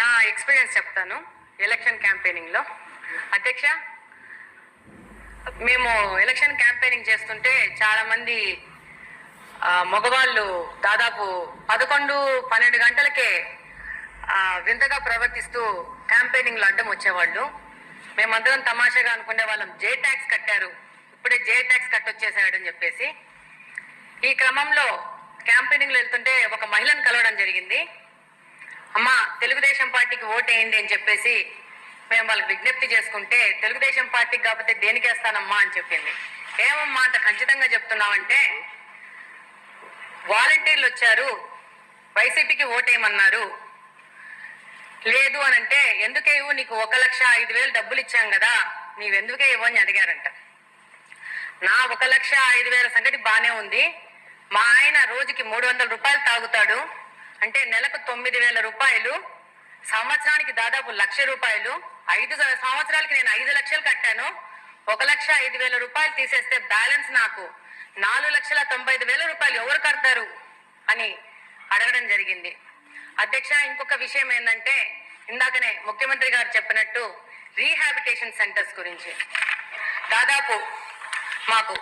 నా ఎక్స్పీరియన్స్ చెప్తాను ఎలక్షన్ క్యాంపెయినింగ్లో. అధ్యక్ష మేము ఎలక్షన్ క్యాంపెయినింగ్ చేస్తుంటే చాలా మంది మగవాళ్ళు దాదాపు పదకొండు పన్నెండు గంటలకే వింతగా ప్రవర్తిస్తూ క్యాంపెయినింగ్లో అడ్డం వచ్చేవాళ్ళు. మేమందరం తమాషాగా అనుకునే వాళ్ళం జే ట్యాక్స్ కట్టారు ఇప్పుడే జే ట్యాక్స్ కట్టొచ్చేసాడని చెప్పేసి. ఈ క్రమంలో క్యాంపెయినింగ్లో వెళ్తుంటే ఒక మహిళను కలవడం జరిగింది. పార్టీకి అని చెప్పేసి మేము వాళ్ళకి విజ్ఞప్తి చేసుకుంటే తెలుగుదేశం పార్టీకి కాకపోతే దేనికేస్తానమ్మా అని చెప్పింది. ఏమమ్మా అంత ఖచ్చితంగా చెప్తున్నామంటే వాలంటీర్లు వచ్చారు వైసీపీకి ఓటేయమన్నారు. లేదు అని అంటే ఎందుకే ఇవ్వు నీకు ఒక లక్ష ఐదు వేలు డబ్బులు ఇచ్చాం కదా నీవెందుకే ఇవ్వు అని అడిగారంట. నా ఒక లక్ష ఐదు వేల సంగతి బాగానే ఉంది. మా ఆయన రోజుకి మూడు వందల రూపాయలు తాగుతాడు. అంటే నెలకు తొమ్మిది వేల రూపాయలు సంవత్సరానికి దాదాపు లక్ష రూపాయలు. ఐదు సంవత్సరాలకి నేను ఐదు లక్షలు కట్టాను. ఒక లక్ష ఐదు వేల రూపాయలు తీసేస్తే బ్యాలెన్స్ నాకు నాలుగు లక్షల తొంభై ఐదు వేల రూపాయలు ఎవరు కడతారు? అని అడగడం జరిగింది. అధ్యక్ష ఇంకొక విషయం ఏంటంటే ఇందాకనే ముఖ్యమంత్రి గారు చెప్పినట్టు రీహాబిటేషన్ సెంటర్స్ గురించి. దాదాపు మాకు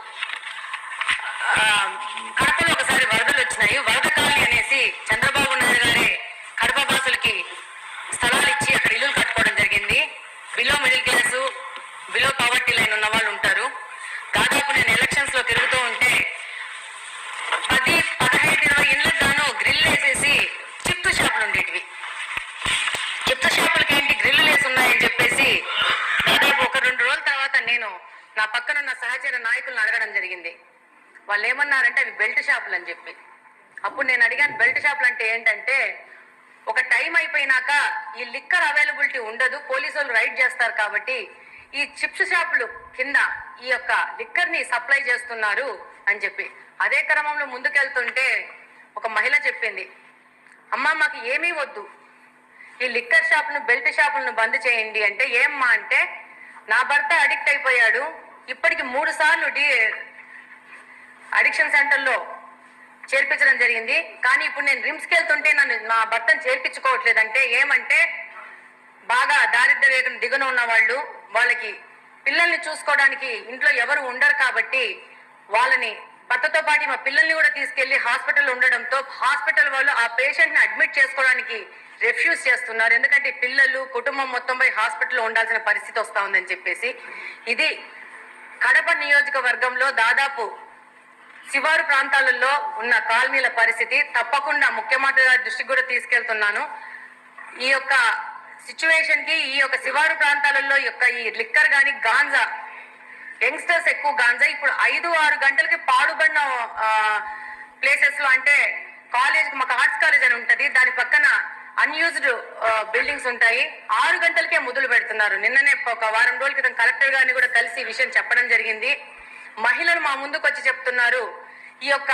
కడపలో ఒకసారి వరదలు వచ్చినాయి. వరద కాలం పక్కన ఉన్న సహచర నాయకులను అడగడం జరిగింది. వాళ్ళు ఏమన్నారంటే అవి బెల్ట్ షాపులు అని చెప్పి. అప్పుడు నేను అడిగాను బెల్ట్ షాపులు అంటే ఏంటంటే ఒక టైం అయిపోయినాక ఈ లిక్కర్ అవైలబిలిటీ ఉండదు పోలీసు వాళ్ళు రైడ్ చేస్తారు కాబట్టి ఈ చిప్స్ షాపులు కింద ఈ యొక్క లిక్కర్ని సప్లై చేస్తున్నారు అని చెప్పి. అదే క్రమంలో ముందుకెళ్తుంటే ఒక మహిళ చెప్పింది అమ్మ మాకు ఏమీ వద్దు. ఈ లిక్కర్ షాప్ను బెల్ట్ షాపులను బంద్ చేయండి అంటే ఏమ్మా అంటే నా భర్త అడిక్ట్ అయిపోయాడు ఇప్పటికి మూడు సార్లు డి అడిక్షన్ సెంటర్లో చేర్పించడం జరిగింది. కానీ ఇప్పుడు నేను రిమ్స్కి వెళ్తుంటే నన్ను నా భర్తను చేర్పించుకోవట్లేదంటే ఏమంటే బాగా దారిద్ర రేఖను దిగున ఉన్న వాళ్ళు వాళ్ళకి పిల్లల్ని చూసుకోవడానికి ఇంట్లో ఎవరు ఉండరు కాబట్టి వాళ్ళని భర్తతో పాటు మా పిల్లల్ని కూడా తీసుకెళ్ళి హాస్పిటల్ ఉండడంతో హాస్పిటల్ వాళ్ళు ఆ పేషెంట్ని అడ్మిట్ చేసుకోవడానికి రిఫ్యూజ్ చేస్తున్నారు. ఎందుకంటే పిల్లలు కుటుంబం మొత్తం పోయి హాస్పిటల్లో ఉండాల్సిన పరిస్థితి వస్తా ఉందని చెప్పేసి. ఇది కడప నియోజకవర్గంలో దాదాపు శివారు ప్రాంతాలలో ఉన్న కాలనీల పరిస్థితి తప్పకుండా ముఖ్యమంత్రి గారి దృష్టికి కూడా తీసుకెళ్తున్నాను. ఈ యొక్క సిచ్యువేషన్కి ఈ యొక్క శివారు ప్రాంతాలలో యొక్క ఈ లిక్కర్ గాని గాంజా యంగ్స్టర్స్ ఎక్కువ గాంజా. ఇప్పుడు ఐదు ఆరు గంటలకి పాడుబడిన ప్లేసెస్లో అంటే కాలేజ్ మాకు ఆర్ట్స్ కాలేజ్ అని ఉంటది. దాని పక్కన అన్యూజ్డ్ బిల్డింగ్స్ uh, ఉంటాయి. ఆరు గంటలకే మొదలు పెడుతున్నారు. నిన్ననే ఒక వారం రోజుల క్రితం కలెక్టర్ గారిని కూడా కలిసి ఈ విషయం చెప్పడం జరిగింది. మహిళలు మా ముందుకు వచ్చి చెప్తున్నారు. ఈ యొక్క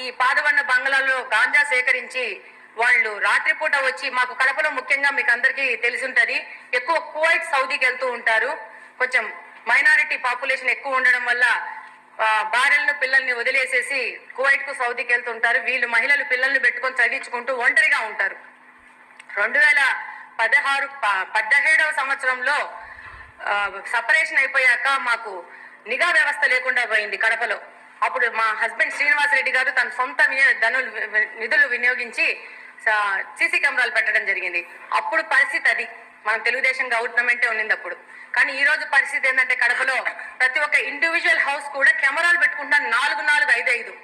ఈ పాదవన్న బంగ్లాలో గాంజా సేకరించి వాళ్ళు రాత్రిపూట వచ్చి మాకు కడపలో ముఖ్యంగా మీకు అందరికీ తెలిసింటది. ఎక్కువ కువైట్ సౌదీకి వెళ్తూ ఉంటారు. కొంచెం మైనారిటీ పాపులేషన్ ఎక్కువ ఉండడం వల్ల భార్యలను పిల్లల్ని వదిలేసేసి కువైట్కు సౌదీకి వెళ్తుంటారు. వీళ్ళు మహిళలు పిల్లల్ని పెట్టుకొని చదివించుకుంటూ ఒంటరిగా ఉంటారు. రెండు వేల పదహారు ప- పదిహేడవ సంవత్సరంలో సపరేషన్ అయిపోయాక మాకు నిఘా వ్యవస్థ లేకుండా పోయింది కడపలో. అప్పుడు మా హస్బెండ్ శ్రీనివాసరెడ్డి గారు తన సొంత ధనులు నిధులు వినియోగించి సీసీ కెమెరాలు పెట్టడం జరిగింది. అప్పుడు పరిస్థితి అది. మనం తెలుగుదేశం గవర్నమెంటే ఉండింది అప్పుడు. కానీ ఈ రోజు పరిస్థితి ఏంటంటే కడపలో ప్రతి ఒక్క ఇండివిజువల్ హౌస్ కూడా కెమెరాలు పెట్టుకుంటున్నారు నాలుగు నాలుగు ఐదు ఐదు.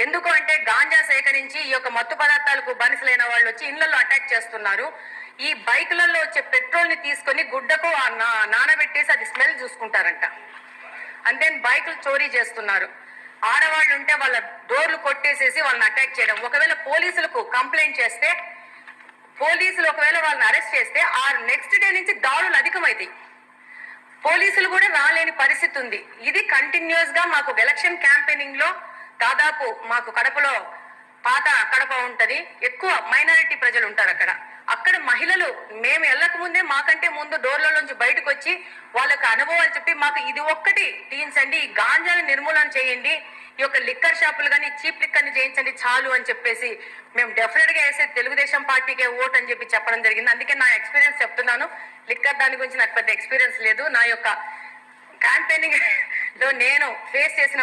ఎందుకు అంటే గాంజా సేకరించి ఈ యొక్క మత్తు పదార్థాలకు బానిసలైన వాళ్ళు వచ్చి ఇళ్ళలో అటాక్ చేస్తున్నారు. ఈ బైకులలో వచ్చే పెట్రోల్ని తీసుకొని గుడ్డకు ఆ నా- నానబెట్టేసి అది స్మెల్ చూసుకుంటారంట. అండ్ దెన్ బైకులు చోరీ చేస్తున్నారు. ఆడవాళ్ళు ఉంటే వాళ్ళ డోర్లు కొట్టేసేసి వాళ్ళని అటాక్ చేయడం. ఒకవేళ పోలీసులకు కంప్లైంట్ చేస్తే పోలీసులు ఒకవేళ వాళ్ళని అరెస్ట్ చేస్తే ఆ నెక్స్ట్ డే నుంచి దాడులు అధికమవుతాయి పోలీసులు కూడా రాలేని పరిస్థితి ఉంది. ఇది కంటిన్యూస్గా మాకు ఎలక్షన్ క్యాంపెయినింగ్లో దాదాపు మాకు కడపలో పాత కడప ఉంటది. ఎక్కువ మైనారిటీ ప్రజలు ఉంటారు అక్కడ. అక్కడ మహిళలు మేము వెళ్ళక ముందే మాకంటే ముందు డోర్ల నుంచి బయటకు వచ్చి వాళ్ళకి అనుభవాలు చెప్పి మాకు ఇది ఒక్కటి తీయించండి ఈ గాంజాని నిర్మూలన చేయండి ఈ యొక్క లిక్కర్ షాపులు కానీ చీప్ లిక్కర్ని చేయించండి చాలు అని చెప్పేసి మేము డెఫినెట్గా వేసే తెలుగుదేశం పార్టీకే ఓట్ అని చెప్పి చెప్పడం జరిగింది. అందుకే నా ఎక్స్పీరియన్స్ చెప్తున్నాను. లిక్కర్ దాని గురించి నాకు పెద్ద ఎక్స్పీరియన్స్ లేదు. నా యొక్క క్యాంపెయినింగ్లో నేను ఫేస్ చేసిన